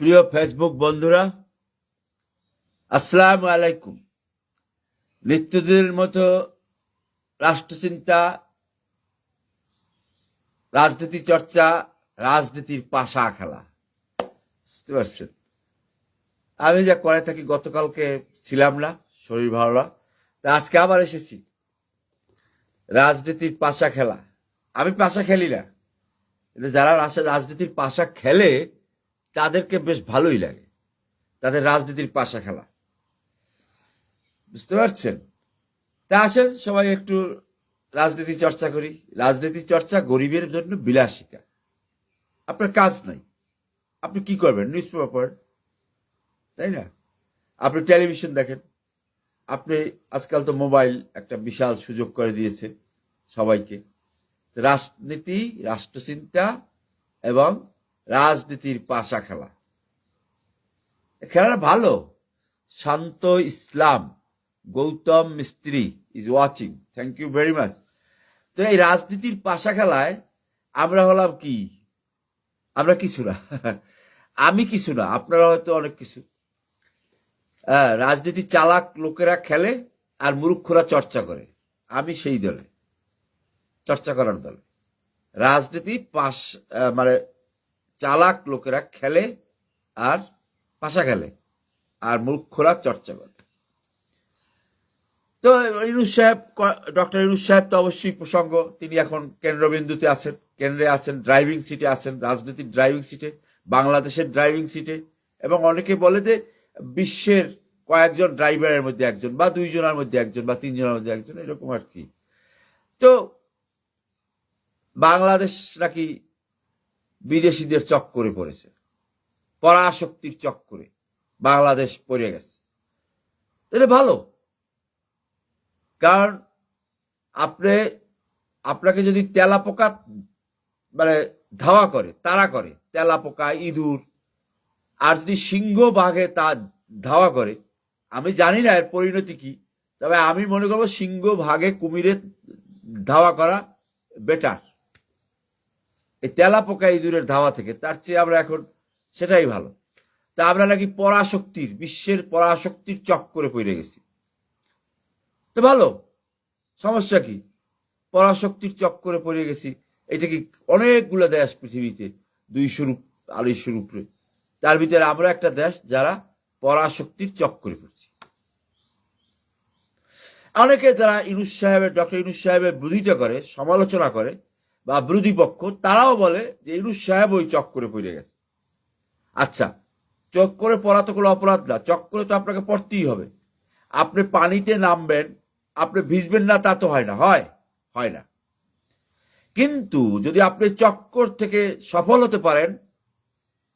প্রিয় ফেসবুক বন্ধুরা, আসসালামু আলাইকুম। নিত্যদিনের মতো রাষ্ট্রচিন্তা, রাজনীতি চর্চা, রাজনীতির পাশা খেলা। বুঝতে পারছেন? আমি যা করে থাকি, গতকালকে ছিলাম না, শরীর ভালো না, তা আজকে আবার এসেছি। রাজনীতির পাশা খেলা। আমি পাশা খেলি না। যারা রাজনীতির পাশা খেলে তাদেরকে বেশ ভালোই লাগে। তাদের রাজনীতির পাশা খেলা। বুঝতে পারছেন? তা আসেন, সবাই একটু রাজনীতি চর্চা করি। রাজনীতি চর্চা গরিবের জন্য বিলাসিতা। আপনার কাজ নাই। আপনি কি করবেন? নিউজ পেপার তাই না? আপনি টেলিভিশন দেখেন। আপনি আজকাল তো মোবাইল একটা বিশাল সুযোগ করে দিয়েছে সবাইকে। রাজনীতি, রাষ্ট্রচিন্তা এবং রাজনীতির পাশা খেলা। খেলাটা ভালো। Shanta Islam Gautam Mistri is watching thank you very much তো এই রাজনীতির পাশা খেলায় আমরা হলাম কি? আমরা কিছু না। আমি কিছু না আপনারা হয়তো অনেক কিছু। হ্যাঁ, রাজনীতি চালাক লোকেরা খেলে আর মূর্খরা চর্চা করে। আমি সেই দলে। চর্চা করার দলে। রাজনীতি পাশ মানে চালাক লোকেরা খেলে আর পাশা খেলে আর মূর্খরা চর্চা করে। তো ইনুস সাহেব ডক্টর ইনুস সাহেব তো অবশ্যই প্রসঙ্গ, তিনি এখন কেন্দ্রবিন্দুতে আছেন, কেন্দ্রে আছেন ড্রাইভিং সিটে আছেন, রাজনীতির ড্রাইভিং সিটে বাংলাদেশের ড্রাইভিং সিটে এবং অনেকে বলে যে বিশ্বের কয়েকজন ড্রাইভারের মধ্যে একজন বা দুইজনের মধ্যে একজন বা তিনজনের মধ্যে একজন, এরকম আর কি। তো বাংলাদেশ নাকি বিদেশিদের চক্করে পড়েছে। পরাশক্তির চক্করে বাংলাদেশ পড়ে গেছে। এটা ভালো। কারণ আপনি, আপনাকে যদি তেলা পোকা মানে ধাওয়া করে তারা করে তেলা পোকা ইঁদুর, আর যদি সিংহ বাঘে তা ধাওয়া করে, আমি জানি না এর পরিণতি কি, তবে আমি মনে করব সিংহ ভাগে কুমিরে ধাওয়া করা বেটার এই তেলা পোকা ইঁদুরের ধাওয়া থেকে তার চেয়ে আমরা এখন সেটাই ভালো। তা আমরা নাকি পরাশক্তির, বিশ্বের পরাশক্তির চক্করে পড়ে গেছি। তো ভালো, সমস্যা কি? পরাশক্তির চক্করে পড়ে গেছি, এটা কি অনেকগুলো দেশ পৃথিবীতে দুইশো রূপ আড়াইশো উপরে। তার ভিতরে আমরা একটা দেশ যারা পরাশক্তির চক্করে পড়ছি। অনেকে যারা ইনুস সাহেবের, ডক্টর ইনুস সাহেবের বিরোধিতা করে, সমালোচনা করে বা বিরোধী পক্ষ, তারাও বলে যে ইনুস সাহেব ওই চক্করে পড়ে গেছে। আচ্ছা চক্করে পড়া তো কোনো অপরাধ না, চক্করে তো আপনাকে পড়তেই হবে। আপনি পানিতে নামবেন, আপনি ভিজবেন না, তা তো হয় না, হয় হয় না। কিন্তু যদি আপনি চক্কর থেকে সফল হতে পারেন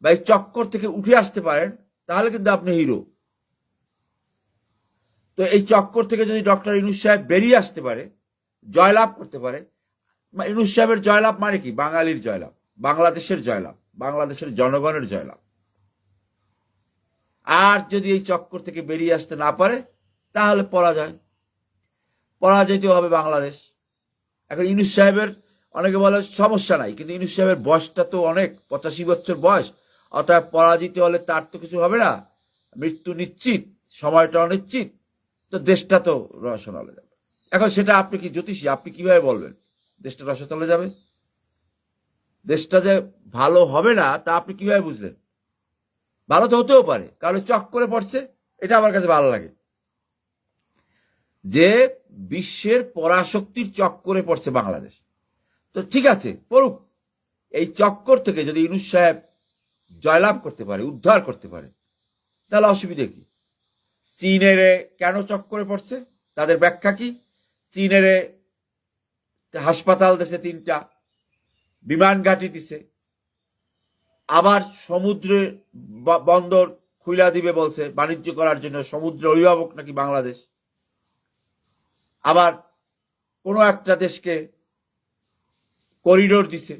বা এই চক্কর থেকে উঠে আসতে পারেন, তাহলে কিন্তু আপনি হিরো। তো এই চক্কর থেকে যদি ডক্টর ইনুস সাহেব বেরিয়ে আসতে পারে, জয়লাভ করতে পারে ইনুস সাহেবের জয়লাভ মানে কি? বাঙালির জয়লাভ, বাংলাদেশের জয়লাভ, বাংলাদেশের জনগণের জয়লাভ। আর যদি এই চক্কর থেকে বেরিয়ে আসতে না পারে, তাহলে পরাজয়। পরাজয়িত হবে বাংলাদেশ। এখন ইনুস সাহেবের, অনেকে বলে সমস্যা নাই, কিন্তু ইনুস সাহেবের বয়সটা তো অনেক, পঁচাশি বছর বয়স। অর্থাৎ পরাজিত হলে তার তো কিছু হবে না। মৃত্যু নিশ্চিত, সময়টা অনিশ্চিত, তো দেশটা তো রসনালে যাবে। এখন সেটা আপনি কি জ্যোতিষী? আপনি কীভাবে বলবেন? দেশটা রসতলে যাবে। দেশটা যে ভালো হবে না, তা আপনি কীভাবে বুঝলেন? ভালো তো হতেও পারে, কারণ চক করে পড়ছে, এটা আমার কাছে ভালো লাগে। যে বিশ্বের পরাশক্তির চক্করে পড়ছে বাংলাদেশ। তো ঠিক আছে, পড়ুক। এই চক্কর থেকে যদি ইনুস সাহেব জয়লাভ করতে পারে, উদ্ধার করতে পারে, তাহলে অসুবিধে কি? চীনেরে কেন চক্করে পড়ছে? তাদের ব্যাখ্যা কি? চীনেরে হাসপাতাল দিছে তিনটা, বিমান ঘাঁটি দিছে। আবার সমুদ্রে বন্দর খুইলা দিবে বলছে, বাণিজ্য করার জন্য সমুদ্র অভিভাবক নাকি বাংলাদেশ। আবার কোনো একটা দেশকে করিডোর দিছে,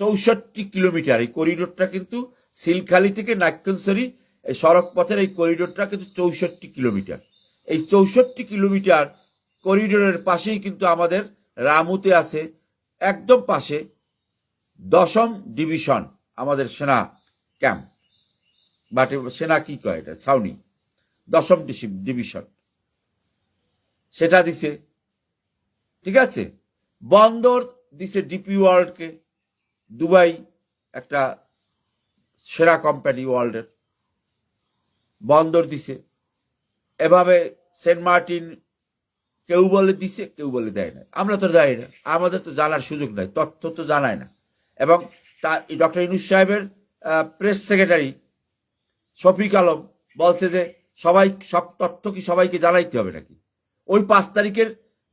চৌষট্টি কিলোমিটার। এই করিডোরটা কিন্তু সিলখালি থেকে নাক্কলসরি এই সড়ক পথের এই করিডোরটা কিন্তু চৌষট্টি কিলোমিটার। এই চৌষট্টি কিলোমিটার করিডোরের পাশেই কিন্তু আমাদের রামুতে আছে, একদম পাশে দশম ডিভিশন, আমাদের সেনা ক্যাম্প। বাটে সেনা কি কয় এটা? ছাউনি। দশম ডিভিশন। সেটা দিছে, ঠিক আছে? বন্দর দিছে ডিপি ওয়ার্ল্ডকে, দুবাই একটা সেরা কোম্পানি ওয়ার্ল্ডের। বন্দর দিছে। এভাবে সেন্ট মার্টিন কেউ বলে দিছে, কেউ বলে দেয় না আমরা তো জানি না, আমাদের তো জানার সুযোগ নাই, তথ্য তো জানায় না। এবং তা ডক্টর ইনুস সাহেবের প্রেস সেক্রেটারি শফিক আলম বলছে যে, সবাই সব তথ্য কি সবাইকে জানাইতে হবে নাকি? ওই পাঁচ তারিখের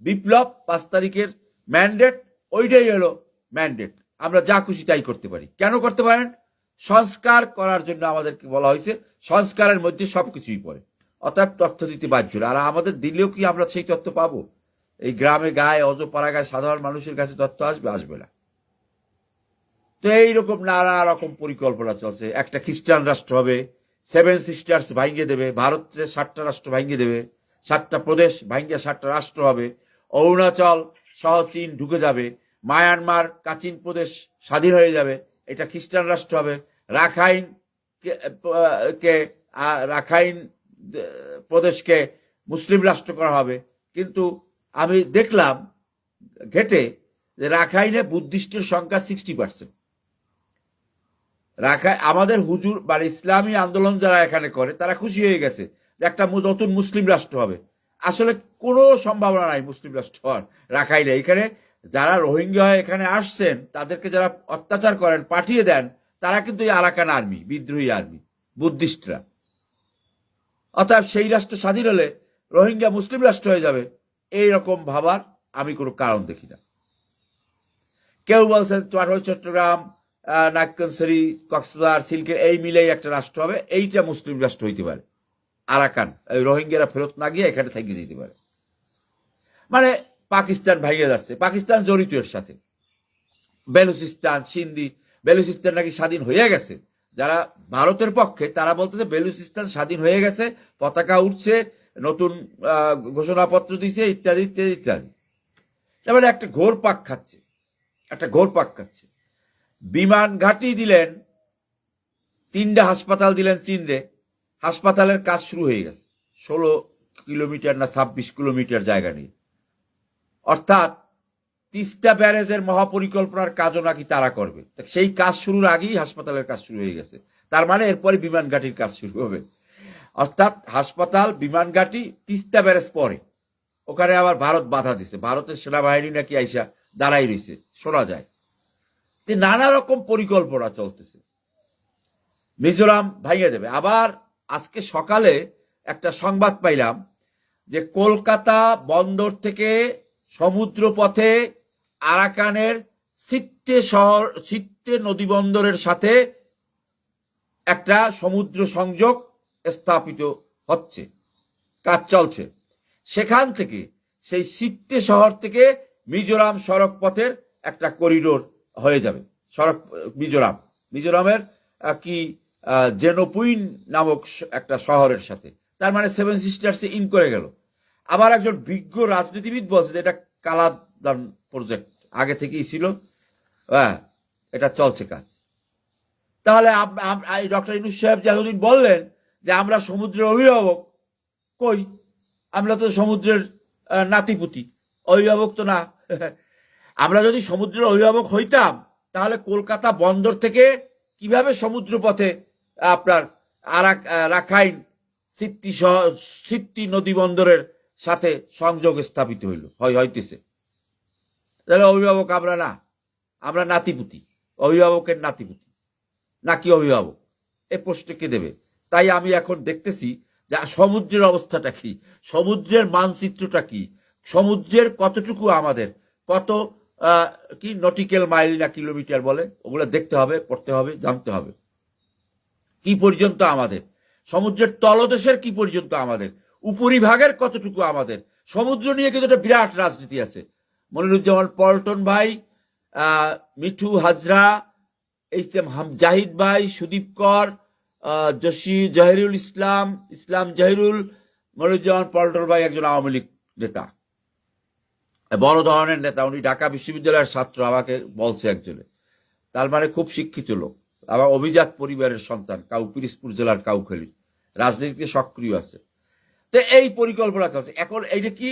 বিপ্লব, পাঁচ তারিখের ম্যান্ডেট, ওইটাই হলো ম্যান্ডেট। আমরা যা খুশি তাই করতে পারি। কেন করতে পারেন? সংস্কার করার জন্য আমাদেরকে বলা হয়েছে, সংস্কারের মধ্যে সবকিছুই পড়ে। অতএব তথ্য দিতে বাধ্য আর আমাদের দিলেও কি আমরা সেই তথ্য পাবো? এই গ্রামে গায়ে অজপাড়া গায়ে সাধারণ মানুষের কাছে তথ্য আসবে? আসবে না। তো এইরকম নানা রকম পরিকল্পনা চলছে। একটা খ্রিস্টান রাষ্ট্র হবে, সেভেন সিস্টার্স ভাঙ্গে দেবে ভারতের সাতটা রাষ্ট্র ভাঙ্গে দেবে, সাতটা প্রদেশ ভাঙ্গে সাতটা রাষ্ট্র হবে, অরুণাচল সহ চীন ঢুকে যাবে, মায়ানমার কাচিন প্রদেশ স্বাধীন হয়ে যাবে, এটা খ্রিস্টান রাষ্ট্র হবে রাখাইন কে- রাখাইন প্রদেশকে মুসলিম রাষ্ট্র করা হবে। কিন্তু আমি দেখলাম ঘেটে যে রাখাইনে বুদ্ধিস্টের সংখ্যা সিক্সটি পার্সেন্ট রাখায় আমাদের হুজুর মানে ইসলামী আন্দোলন যারা এখানে করে, তারা খুশি হয়ে গেছে যে একটা নতুন মুসলিম রাষ্ট্র হবে। আসলে কোনো সম্ভাবনা নাই মুসলিম রাষ্ট্র হওয়ার, রাখাইনে। এখানে যারা রোহিঙ্গা এখানে আসছেন, তাদেরকে যারা অত্যাচার করেন, পাঠিয়ে দেন, তারা কিন্তু এই আরাকান আর্মি, বিদ্রোহী আর্মি, বুদ্ধিস্টরা। অতএব সেই রাষ্ট্র স্বাধীন হলে রোহিঙ্গা মুসলিম রাষ্ট্র হয়ে যাবে। এই রকম ভাবার আমি কোনো কারণ দেখি না। কেউ বলছেন চট্টগ্রাম চট্টগ্রাম আহ, নাগকনসরি কক্সবাজার সিল্কের এই মিলেই একটা রাষ্ট্র হবে। এইটা মুসলিম রাষ্ট্র হইতে পারে। আরাকান এই রোহিঙ্গারা ফেরত না গিয়ে এখানে থেকে যেতে পারে। মানে পাকিস্তান ভাইগে যাচ্ছে। পাকিস্তান জড়িত এর সাথে। বেলুচিস্তান সিন্ধি বেলুচিস্তান নাকি স্বাধীন হয়ে গেছে। যারা ভারতের পক্ষে, তারা বলতেছে বেলুচিস্তান স্বাধীন হয়ে গেছে, পতাকা উঠছে নতুন ঘোষণাপত্র দিছে, ইত্যাদি ইত্যাদি ইত্যাদি। তারপরে একটা ঘোর পাক খাচ্ছে, একটা ঘোর পাক খাচ্ছে। বিমান ঘাঁটি দিলেন, তিনটা হাসপাতাল দিলেন চীনরে, হাসপাতালের কাজ শুরু হয়ে গেছে। ষোলো কিলোমিটার না ছাব্বিশ কিলোমিটার জায়গা নিয়ে। অর্থাৎ তিস্তা ব্যারেজের মহাপরিকল্পনার কাজও নাকি তারা করবে। সেই কাজ শুরুর আগেই হাসপাতালের কাজ শুরু হয়ে গেছে। তার মানে এরপরে বিমান ঘাটির কাজ শুরু হবে। অর্থাৎ হাসপাতাল, বিমান ঘাটি, তিস্তা ব্যারেজ পরে। ওখানে আবার ভারত বাধা দিছে। ভারতের সেনাবাহিনী নাকি আইসা দাঁড়াই রয়েছে শোনা যায়। যে নানা রকম পরিকল্পনা চলতেছে। মিজোরাম ভাইয়ে দেবে। আবার আজকে সকালে একটা সংবাদ পাইলাম যে কলকাতা বন্দর থেকে সমুদ্র পথে আরাকানের সিত্তে শহর সিত্তে নদী বন্দরের সাথে একটা সমুদ্র সংযোগ স্থাপিত হচ্ছে, কাজ চলছে। সেখান থেকে, সেই সিত্তে শহর থেকে মিজোরাম সড়ক পথের একটা করিডোর হয়ে যাবে। সড়ক, মিজোরাম। মিজোরামের কি জেনোপুইন নামক একটা শহরের সাথে। তার মানে সেভেন সিস্টার্সে ইন করে গেল। আবার একজন বিজ্ঞ রাজনীতিবিদ বলছে যে এটা কালাদান প্রজেক্ট আগে থেকেই ছিল। হ্যাঁ এটা চলছে কাজ। তাহলে ডক্টর ইনুস সাহেব যতদিন বললেন যে আমরা সমুদ্রের অভিভাবক, কই? আমরা তো সমুদ্রের নাতিপুতি। অভিভাবক তো না। আমরা যদি সমুদ্রের অভিভাবক হইতাম, তাহলে কলকাতা বন্দর থেকে কীভাবে সমুদ্র পথে আপনার আরাক রাখাইন সিত্তি সহ- সিত্তি নদী বন্দরের সাথে সংযোগ স্থাপিত হইল? হয়, হইতেছে। তাহলে অভিভাবক আমরা না, আমরা নাতিপুতি, অভিভাবকের নাতিপুতি। নাকি অভিভাবক? এ প্রশ্ন কে দেবে? তাই আমি এখন দেখতেছি যে সমুদ্রের অবস্থাটা কি, সমুদ্রের মানচিত্রটা কি, সমুদ্রের কতটুকু আমাদের, কত কি নটিক্যাল মাইল না কিলোমিটার বলে, ওগুলো দেখতে হবে, পড়তে হবে, জানতে হবে। কি পর্যন্ত আমাদের, সমুদ্রের তলদেশের কি পর্যন্ত আমাদের, উপরিভাগের কতটুকু আমাদের, সমুদ্র নিয়ে কিন্তু একটা বিরাট রাজনীতি আছে। মনিরুজ্জামান পল্টন ভাই মিঠু হাজরা, এইচ এম জাহিদ ভাই, সুদীপ কর জসি জাহিরুল ইসলাম ইসলাম জাহিরুল, মনিরুজ্জামান পল্টন ভাই একজন আওয়ামী লীগ নেতা। বড় ধরনের নেতা, উনি ঢাকা বিশ্ববিদ্যালয়ের ছাত্র, আমাকে বলছে একজনে। তার মানে খুব শিক্ষিত লোক। আবার অভিজাত পরিবারের সন্তান কাউ পিরিসপুর জেলার কাউখালী রাজনীতিতে সক্রিয় আছে। তো এই পরিকল্পনা চলছে। এখন এইটা কি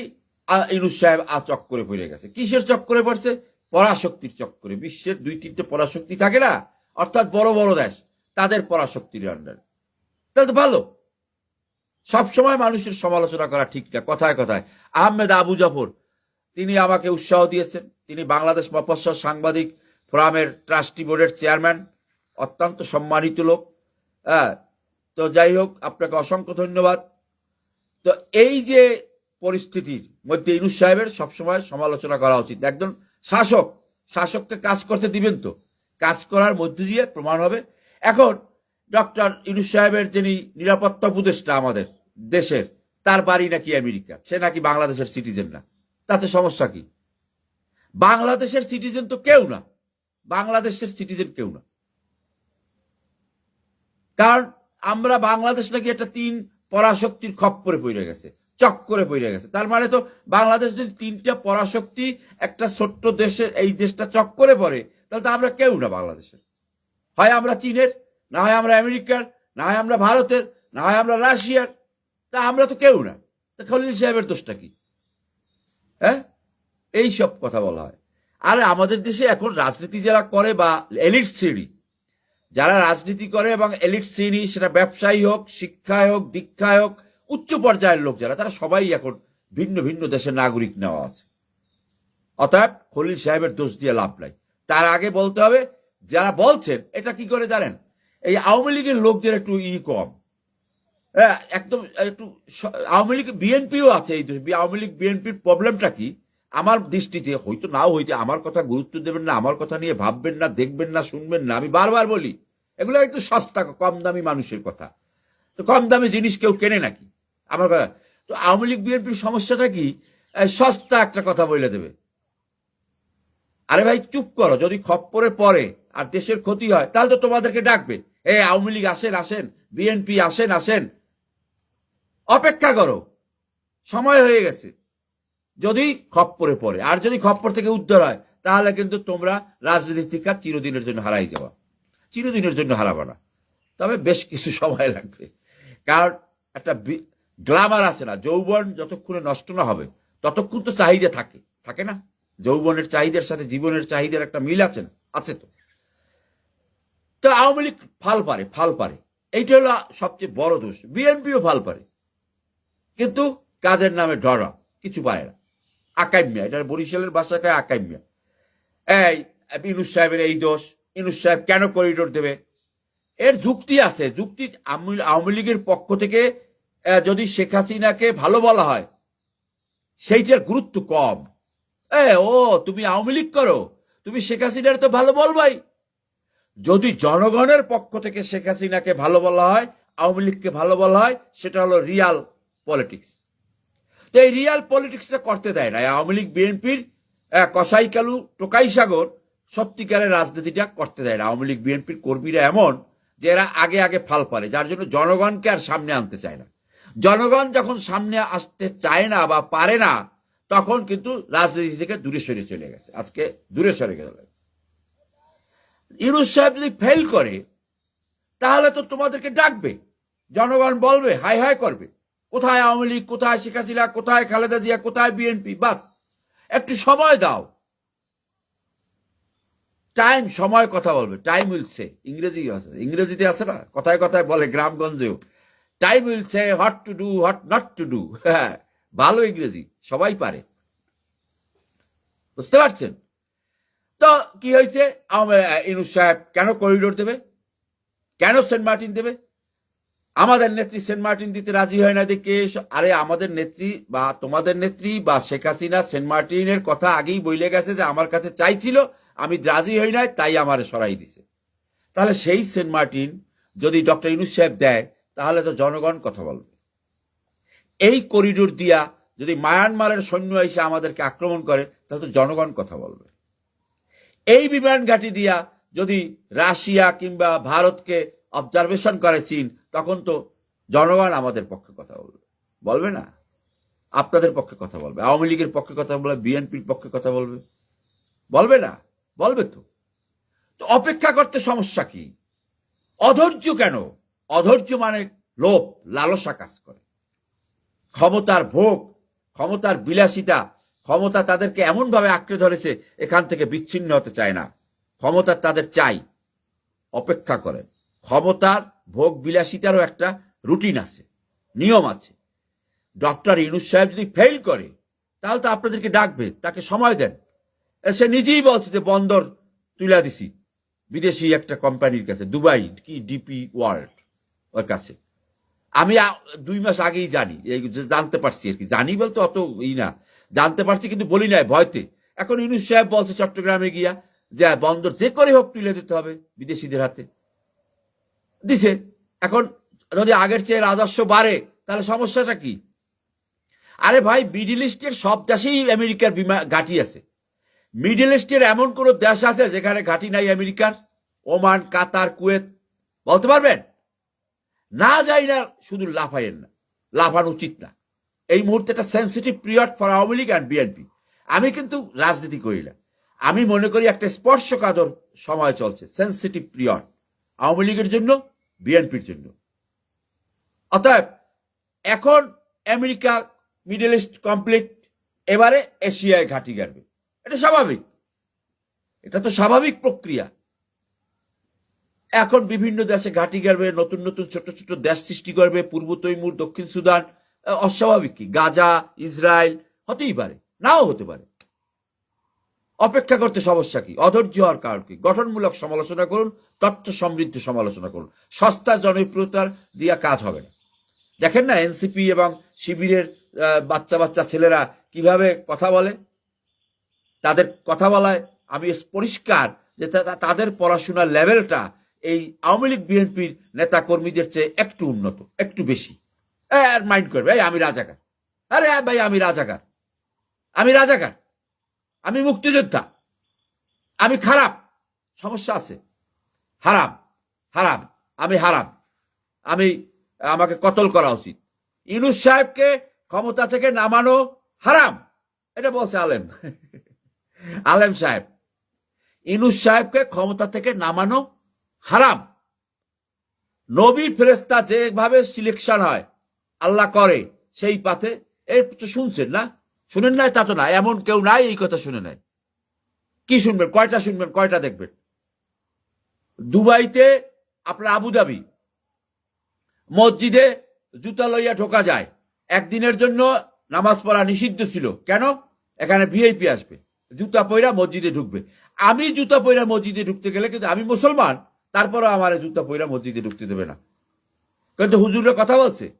ইউনুস সাহেব আ চক্করে পড়ে গেছে। কিসের চক্করে পড়ছে? পরাশক্তির চক্করে। বিশ্বের দুই তিনটে পরাশক্তি থাকে না? অর্থাৎ বড় বড় দেশ, তাদের পরাশক্তির আন্ডার। তাহলে তো ভালো। সবসময় মানুষের সমালোচনা করা ঠিক না, কথায় কথায়। আহমেদ আবু জাফর, তিনি আমাকে উৎসাহ দিয়েছেন। তিনি বাংলাদেশ মফস্বল সাংবাদিক ফোরামের ট্রাস্টি বোর্ডের চেয়ারম্যান, অত্যন্ত সম্মানিত লোক। হ্যাঁ তো যাই হোক, আপনাকে অসংখ্য ধন্যবাদ। তো এই যে পরিস্থিতির মধ্যে ইনুস সাহেবের সবসময় সমালোচনা করা উচিত। একজন শাসক, শাসককে কাজ করতে দিবেন তো। কাজ করার মধ্য দিয়ে প্রমাণ হবে। এখন ডক্টর ইনুস সাহেবের যিনি নিরাপত্তা উপদেষ্টা আমাদের দেশের, তার বাড়ি নাকি আমেরিকা, সে নাকি বাংলাদেশের সিটিজেন না। তাতে সমস্যা কি? বাংলাদেশের সিটিজেন তো কেউ না। বাংলাদেশের সিটিজেন কেউ না। কারণ আমরা বাংলাদেশ নাকি একটা তিন পরাশক্তির খপ্পরে পড়ে গেছে। চক্করে পড়ে গেছে। তার মানে তো বাংলাদেশ যদি তিনটা পরাশক্তি একটা ছোট্ট দেশে এই দেশটা চক করে পড়ে, তাহলে তো আমরা কেউ না বাংলাদেশের। হয় আমরা চীনের, না হয় আমরা আমেরিকার, না হয় আমরা ভারতের, না হয় আমরা রাশিয়ার, তা আমরা তো কেউ না। তা খলিল সাহেবের দোষটা কি? হ্যাঁ? এই সব কথা বলা হয়। আর আমাদের দেশে এখন রাজনীতি যারা করে বা এলিট শ্রেণি, যারা রাজনীতি করে এবং এলিট শ্রেণি, সেটা ব্যবসায়ী হোক, শিক্ষায় হোক, দীক্ষায় হোক উচ্চ পর্যায়ের লোক যারা তারা সবাই এখন ভিন্ন ভিন্ন দেশের নাগরিক নেওয়া আছে। অতএব খলিল সাহেবের দোষ দিয়ে লাভ নাই। তার আগে বলতে হবে যারা বলছেন এটা কি করে জানেন? এই আওয়ামী লীগের লোকদের একটু ই কম। হ্যাঁ, একদম একটু আওয়ামী লীগ বিএনপিও আছে এই। আওয়ামী লীগ বিএনপির প্রবলেমটা কি? আমার দৃষ্টিতে হয়তো নাও হইতে আমার কথা গুরুত্ব দেবেন না আমার কথা নিয়ে ভাববেন না দেখবেন না শুনবেন না আমি বারবার বলি এগুলো একটু সস্তা কম দামি মানুষের কথা। তো কম দামি জিনিস কেউ কেনে নাকি? আমার কথা, তো আওয়ামী লীগ বিএনপির সমস্যাটা কি? সস্তা একটা কথা বলে দেবে। আরে ভাই, চুপ করো, যদি খপ্পরে পড়ে আর দেশের ক্ষতি হয়, তাহলে তো তোমাদেরকে ডাকবে। এ, আওয়ামী লীগ আসেন আসেন, বিএনপি আসেন আসেন। অপেক্ষা করো, সময় হয়ে গেছে। যদি খপ্পরে পড়ে, আর যদি খপ্পর থেকে উদ্ধার হয়, তাহলে কিন্তু তোমরা রাজনীতি থেকে চিরদিনের জন্য হারাই যাবা। চিরদিনের জন্য হারাবা না। তবে বেশ কিছু সময় লাগবে। কারণ একটা গ্লামার আছে না, যৌবন যতক্ষণে নষ্ট না হবে, ততক্ষণ তো চাহিদা থাকে থাকে না? যৌবনের চাহিদার সাথে জীবনের চাহিদার একটা মিল আছে না? আছে তো। তো আওয়ামী লীগ ফাল পারে ফাল পারে। এইটা হলো সবচেয়ে বড় দোষ। বিএনপিও ফাল পারে। কিন্তু কাজের নামে ডরা কিছু পারে না। আকাইমিয়া এটা বরিশালের ভাষায় কয় আকাইমিয়া এই, ইনুস সাহেবের এই দোষ, ইনুস সাহেব কেন করিডোর দেবে? এর যুক্তি আছে, যুক্তি আওয়ামী- লীগের পক্ষ থেকে যদি শেখ হাসিনাকে ভালো বলা হয়, সেইটার গুরুত্ব কম। এ, ও, তুমি আওয়ামী লীগ করো, তুমি শেখ হাসিনার তো ভালো বলবাই। যদি জনগণের পক্ষ থেকে শেখ হাসিনাকে ভালো বলা হয়, আওয়ামী লীগকে ভালো বলা হয়, সেটা হলো রিয়াল পলিটিক্স। তো এই রিয়াল পলিটিক্সটা করতে দেয় না। আওয়ামী লীগ, বিএনপির কসাই কালু, টোকাই সাগর, সত্যিকারের রাজনীতিটা করতে দেয় না। আওয়ামী লীগ, বিএনপির কর্মীরা এমন যে এরা আগে আগে ফাল পারে, যার জন্য জনগণকে আর সামনে আনতে চায় না। জনগণ যখন সামনে আসতে চায় না বা পারে না, তখন কিন্তু রাজনীতি থেকে দূরে সরে চলে গেছে। আজকে দূরে সরে গেল ইউনুস সাহেব যদি ফেল করে, তাহলে তো তোমাদেরকে ডাকবে। জনগণ বলবে হাই হাই করবে। কোথায় আওয়ামী লীগ, কোথায় শেখ হাসিনা, কোথায় খালেদা জিয়া, কোথায় বিএনপি? বাস, একটু সময় দাও। টাইম সময় কথা বলবে। টাইম উইল সে ইংরেজি আছে। ইংরেজিতে আছে না? কথায় কথায় বলে, গ্রামগঞ্জেও। Time will say what to do what not to do হ্যাঁ ভালো ইংরেজি, সবাই পারে। বুঝতে পারছেন? তো কি হয়েছে? ইনুস সাহেব কেন করিডোর দেবে? কেন সেন্ট মার্টিন দেবে? আমাদের নেত্রী সেন্ট মার্টিন দিতে রাজি হয় না দেখে আরে আমাদের নেত্রী বা তোমাদের নেত্রী বা শেখ হাসিনা সেন্ট মার্টিনের কথা আগেই বইলে গেছে যে আমার কাছে চাইছিল, আমি রাজি হই নাই, তাই আমার সরাই দিছে। তাহলে সেই সেন্ট মার্টিন যদি ডক্টর ইনুস সাহেব দেয় তাহলে তো জনগণ কথা বলবে। এই করিডোর দিয়া যদি মায়ানমারের সৈন্য এসে আমাদেরকে আক্রমণ করে, তাহলে তো জনগণ কথা বলবে। এই বিমান ঘাঁটি দিয়া যদি রাশিয়া কিংবা ভারতকে অবজারভেশন করে চীন, তখন তো জনগণ আমাদের পক্ষে কথা বলবে। বলবে না? আপনাদের পক্ষে কথা বলবে। আওয়ামী লীগের পক্ষে কথা বলবে, বিএনপির পক্ষে কথা বলবে। বলবে না? বলবে তো। তো অপেক্ষা করতে সমস্যা কি? অধৈর্য কেন? অধৈর্য মানে লোভ, লালসা কাজ করে। ক্ষমতার ভোগ, ক্ষমতার বিলাসিতা, ক্ষমতা তাদেরকে এমনভাবে আঁকড়ে ধরেছে, এখান থেকে বিচ্ছিন্ন হতে চায় না। ক্ষমতা তাদের চাই, অপেক্ষা করে। ক্ষমতার ভোগ, বিলাসিতারও একটা রুটিন আছে, নিয়ম আছে। ডক্টর ইনুস সাহেব যদি ফেল করে, তাহলে তো আপনাদেরকে ডাকবে, তাকে সময় দেন। সে নিজেই বলছে যে, বন্দর তুলে দিছি। বিদেশি একটা কোম্পানির কাছে, দুবাই কি, ডিপি ওয়ার্ল্ড। ওর কাছে। আমি দুই মাস আগেই জানি জানতে পারছি আর কি। জানি বলতে অত ই না। জানতে পারছি কিন্তু বলি নাই ভয়তে। এখন ইনুস সাহেব বলছে চট্টগ্রামে গিয়া যে, বন্দর যে করে হোক তুলে দিতে হবে বিদেশিদের হাতে। দিছে। এখন যদি আগের চেয়ে রাজস্ব বাড়ে, তাহলে সমস্যাটা কি? আরে ভাই, মিডিল ইস্টের সব দেশেই আমেরিকার বিমা ঘাঁটি আছে। মিডিল ইস্টের এমন কোন দেশ আছে যেখানে ঘাঁটি নাই আমেরিকার? Oman, Qatar, Kuwait. বলতে পারবেন? না যাই না, শুধু লাফাইয়েন না, লাফানো উচিত না। এই মুহূর্তে একটা sensitive period for Awami League and BNP আমি কিন্তু রাজনীতি করি না। আমি মনে করি একটা স্পর্শকাতর সময় চলছে সেন্সিটিভ পিরিয়ড আওয়ামী লীগের জন্য বিএনপির জন্য। অতএব, এখন আমেরিকা মিডল ইস্ট কমপ্লিট এবারে এশিয়ায় ঘাঁটি গাড়বে। এটা স্বাভাবিক। এটা তো স্বাভাবিক প্রক্রিয়া। এখন বিভিন্ন দেশে ঘাঁটি গাড়বে, নতুন নতুন ছোট ছোট দেশ সৃষ্টি করবে, পূর্ব তৈমুর, দক্ষিণ সুদান অস্বাভাবিক কি? গাজা, ইসরায়েল, হতেই পারে, নাও হতে পারে। অপেক্ষা করতে সমস্যা কি? অধৈর্য হওয়ার কারণ কি? গঠনমূলক সমালোচনা করুন তথ্য সমৃদ্ধ সমালোচনা করুন। সস্তা জনপ্রিয়তার দিয়া কাজ হবে না। দেখেন না এনসিপি এবং শিবিরের বাচ্চা বাচ্চা ছেলেরা কীভাবে কথা বলে? তাদের কথা বলায় আমি পরিষ্কার যে তাদের পড়াশোনার লেভেলটা এই আওয়ামী লীগ, বিএনপির নেতা কর্মীদের চেয়ে একটু উন্নত, একটু বেশি। আর মাইন্ড করবে, এই, আমি রাজাকার। আরে ভাই, আমি রাজাকার। আমি রাজাকার। আমি মুক্তিযোদ্ধা। আমি খারাপ। সমস্যা আছে। হারাম হারাম, আমি হারাম। আমি, আমাকে কতল করা উচিত। ইনুস সাহেবকে ক্ষমতা থেকে নামানো হারাম। এটা বলছে আলেম। আলেম সাহেব। ইনুস সাহেবকে ক্ষমতা থেকে নামানো হারাম। নবী ফেরেস্তা যেভাবে সিলেকশন হয়, আল্লাহ করে সেই পাথে। এই তো শুনছেন না? শুনেন নাই তা তো না, এমন কেউ নাই এই কথা শুনে নাই। কি শুনবেন? কয়টা শুনবেন? কয়টা দেখবেন? দুবাইতে আপনার আবুধাবি মসজিদে জুতা লইয়া ঢোকা যায়। একদিনের জন্য নামাজ পড়া নিষিদ্ধ ছিল। কেন? এখানে ভিআইপি আসবে। জুতা পয়রা মসজিদে ঢুকবে। আমি জুতা পয়রা মসজিদে ঢুকতে গেলে কিন্তু আমি মুসলমান। তারপরে আমার জুতা পয়রা মসজিদে ঢুকতে দেবে না। কিন্তু হুজুরের কথা বলছে,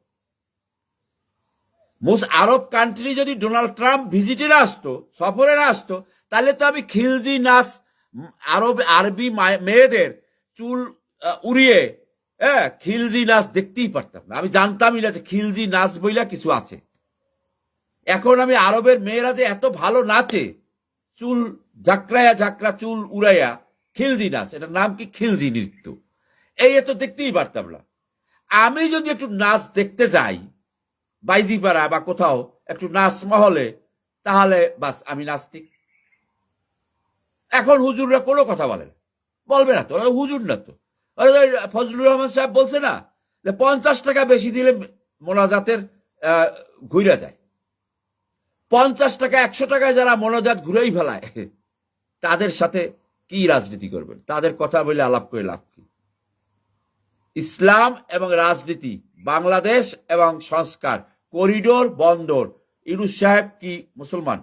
মুস আরব কান্ট্রি যদি ডোনাল্ড ট্রাম্প ভিজিটে না আসতো, সফরে না আসতো, তাহলে তো আমি খিলজি নাচ আরব, আরবি মায়ে- মেয়েদের চুল উড়িয়ে হ্যাঁ খিলজি নাচ দেখতেই পারতাম না। আমি জানতামই না যে খিলজি নাচ বইলা কিছু আছে। এখন আমি আরবের মেয়েরা যে এত ভালো নাচে, চুল ঝাঁকড়ায়া ঝাঁকড়া চুল উড়াইয়া খিলজি নাচ এটার নাম কি? খিলজি নৃত্য। এই এত দেখতেই পারতাম না। আমি যদি একটু নাচ দেখতে যাই, বাইজিপাড়া বা কোথাও একটু নাচ মহলে, তাহলে বাস আমি নাস্তিক। এখন হুজুররা কোনো কথা বলে না। বলবে না তো হুজুর না তো। ফজলুর রহমান সাহেব বলছে না যে পঞ্চাশ টাকা বেশি দিলে মোনাজাতের ঘুরে যায়। পঞ্চাশ টাকা, একশো টাকায় যারা মোনাজাত ঘুরেই ফেলায়, তাদের সাথে কি রাজনীতি করবেন? তাদের কথা বলে আলাপ করে লাভ কি? ইসলাম এবং রাজনীতি, বাংলাদেশ এবং সংস্কার, করিডোর, বন্দর, ইউনুস সাহেব কি মুসলমান?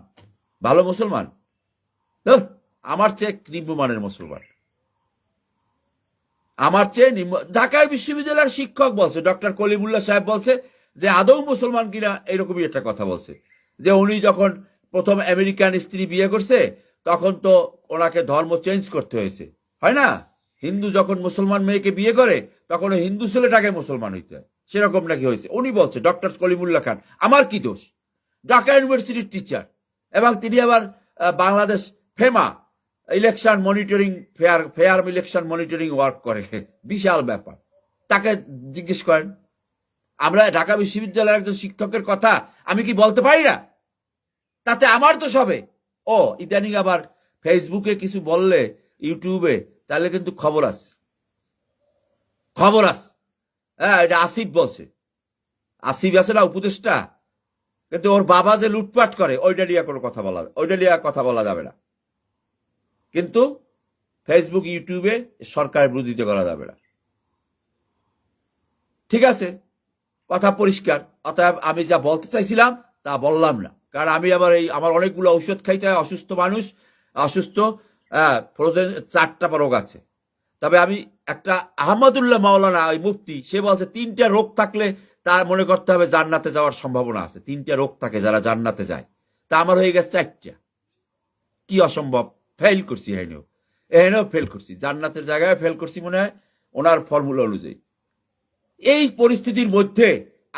ভালো মুসলমান? আমার চেয়ে নিম্নমানের মুসলমান। আমার চেয়ে ঢাকায় বিশ্ববিদ্যালয়ের শিক্ষক বলছে, ডক্টর কলিমুল্লাহ সাহেব বলছে যে আদৌ মুসলমান কিনা, এরকমই একটা কথা বলছে। যে উনি যখন প্রথম আমেরিকান স্ত্রী বিয়ে করছে তখন তো ওনাকে ধর্ম চেঞ্জ করতে হয়েছে। হয় না? হিন্দু যখন মুসলমান মেয়েকে বিয়ে করে, তখন ওই হিন্দু ছেলেটাকে মুসলমান হইতে হয়। সেরকম নাকি হয়েছে। উনি বলছে, ডক্টর কলিমুল্লাহ খান, আমার কি দোষ? ঢাকা ইউনিভার্সিটির টিচার এবং তিনি আবার Bangladesh FEMA election monitoring fair fair election monitoring work করে। বিশাল ব্যাপার। তাকে জিজ্ঞেস করেন, আমরা ঢাকা বিশ্ববিদ্যালয়ের একজন শিক্ষকের কথা আমি কি বলতে পারি না? তাতে আমার তো সবে ও, ইদানিং আবার ফেসবুকে কিছু বললে ইউটিউবে তাহলে কিন্তু খবর আছে। খবর আছে। হ্যাঁ এটা আসিফ বলছে। আসিফ আছে না, উপদেষ্টা? কিন্তু ওর বাবা যে লুটপাট করে, ওইটা নিয়ে কোনো কথা বলা, ওইটা নিয়ে কথা বলা যাবে না। কিন্তু ফেসবুক ইউটিউবে সরকার বিরোধিতা করা যাবে না। ঠিক আছে, কথা পরিষ্কার। অতএব আমি যা বলতে চাইছিলাম, তা বললাম না। কারণ আমি আবার এই, আমার অনেকগুলো ঔষধ খাইতে হয়, অসুস্থ মানুষ, অসুস্থ ফ্রোজেন চারটা রোগ আছে। তবে আমি একটা আহমদুল্লাহ মাওলানা ওই মুফতি, সে বলছে তিনটা রোগ থাকলে তার মনে করতে হবে জান্নাতে যাওয়ার সম্ভাবনা আছে। তিনটা রোগ থাকে যারা জান্নাতে যায়। তা আমার হয়ে গেছে চারটা। কি অসম্ভব। ফেল করছি এখানেও এখানেও ফেল করছি। জান্নাতের জায়গায় ফেল করছি মনে হয়, ওনার ফর্মুলা অনুযায়ী। এই পরিস্থিতির মধ্যে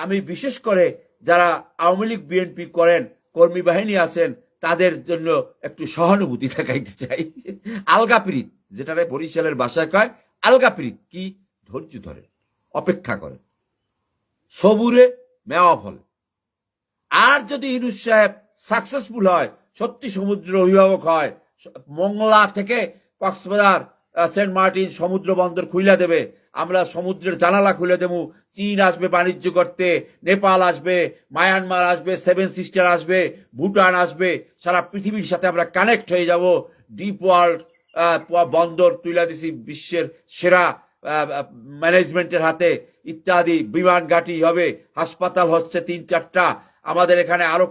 আমি বিশেষ করে যারা আওয়ামী লীগ বিএনপি করেন কর্মী বাহিনী আছেন, তাদের জন্য একটু সহানুভূতি দেখাইতে চাই। আলগা পিরিত যেটারে বরিশালের ভাষায় কয়, আলগা পিরিত কি ধৈর্য ধরে, অপেক্ষা করে। সবুরে মেওয়া ফলে। আর যদি ইনুস সাহেব সাকসেসফুল হয়, সত্যি সমুদ্র অভিভাবক হয়, মংলা থেকে কক্সবাজার সেন্ট মার্টিন সমুদ্র বন্দর খুইলা দেবে আমরা সমুদ্রের জানালা খুলে দেবো। চীন আসবে বাণিজ্য করতে নেপাল আসবে মায়ানমার আসবে সেভেন সিস্টার আসবে ভুটান আসবে সারা পৃথিবীর সাথে আমরা কানেক্ট হয়ে যাব। ডিপ ওয়ার্ল্ড বন্দর তুলে দিছি বিশ্বের সেরা ম্যানেজমেন্টের হাতে। ইত্যাদি বিমান ঘাঁটি হবে হাসপাতাল হচ্ছে তিন চারটা। আমাদের এখানে আরও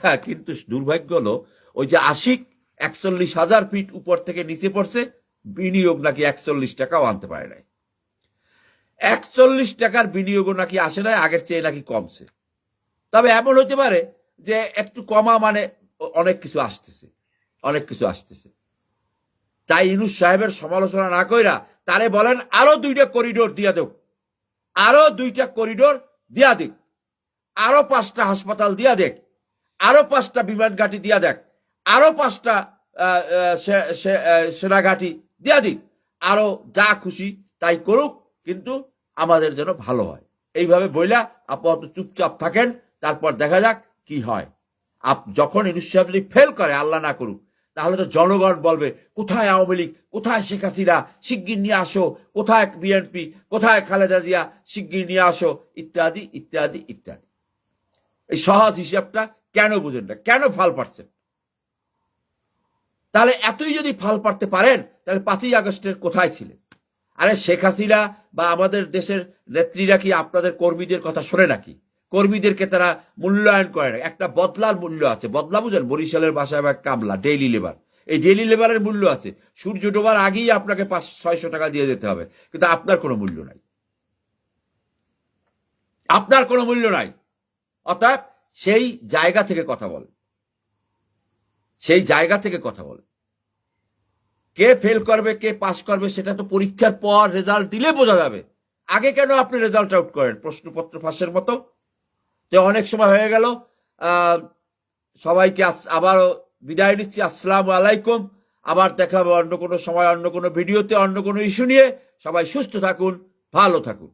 হ্যাঁ, কিন্তু দুর্ভাগ্য হলো ওই যে আশিক একচল্লিশ হাজার ফিট উপর থেকে নিচে পড়ছে বিনিয়োগ নাকি একচল্লিশ টাকাও আনতে পারে নাই। একচল্লিশ টাকার বিনিয়োগও নাকি আসে নাই আগের চেয়ে নাকি কমছে। তবে এমন হতে পারে যে একটু কমা মানে অনেক কিছু আসতেছে অনেক কিছু আসতেছে। তাই ইনুস সাহেবের সমালোচনা না কইরা তারে বলেন আরও দুইটা করিডোর দিয়া দেব আরও দুইটা করিডোর দিয়া দিক। আরও পাঁচটা হাসপাতাল দিয়া দেখ। আরও পাঁচটা বিমান ঘাঁটি দিয়া দেখ। আরও পাঁচটা আহ, আহ, সে- সে- আহ, দিয়া দিক। আরও যা খুশি তাই করুক। কিন্তু আমাদের যেন ভালো হয়। এইভাবে বইলা আপাতত চুপচাপ থাকেন, তারপর দেখা যাক কি হয়। আপ, যখন সাহেব যদি ফেল করে, আল্লাহ না করুক, তাহলে তো জনগণ বলবে, কোথায় আওয়ামী লীগ? কোথায় শেখ হাসিনা? শিগগির নিয়ে আসো। কোথায় বিএনপি? কোথায় খালেদা জিয়া? শিগগির নিয়ে আসো। ইত্যাদি ইত্যাদি ইত্যাদি। এই সহজ হিসাবটা কেন বুঝেন না? কেন ফাল পারছেন? তাহলে এতই যদি ফাল পারতে পারেন, তাহলে পাঁচই আগস্টের কোথায় ছিলেন? আরে শেখ হাসিনা বা আমাদের দেশের নেত্রীরা কি আপনাদের কর্মীদের কথা শোনে নাকি? কর্মীদেরকে তারা মূল্যায়ন করে না। একটা বদলার মূল্য আছে। বদলা বুঝেন? বরিশালের বাসায় বা কামলা ডেইলি লেবার এই ডেইলি লেবারের মূল্য আছে। সূর্য ডোবার আগেই আপনাকে পাঁচ, ছয়শো টাকা দিয়ে যেতে হবে। কিন্তু আপনার কোনো মূল্য নাই। আপনার কোনো মূল্য নাই। অর্থাৎ সেই জায়গা থেকে কথা বল। সেই জায়গা থেকে কথা বল। কে ফেল করবে, কে পাস করবে, সেটা তো পরীক্ষার পর রেজাল্ট দিলে বোঝা যাবে। আগে কেন আপনি রেজাল্ট আউট করেন? প্রশ্নপত্র ফাঁসের মতো। যে অনেক সময় হয়ে গেল। সবাইকে আবারও বিদায় নিচ্ছি। আসসালাম আলাইকুম। আবার দেখা হবে অন্য কোনো সময়, অন্য কোনো ভিডিওতে, অন্য কোনো ইস্যু নিয়ে। সবাই সুস্থ থাকুন, ভালো থাকুন।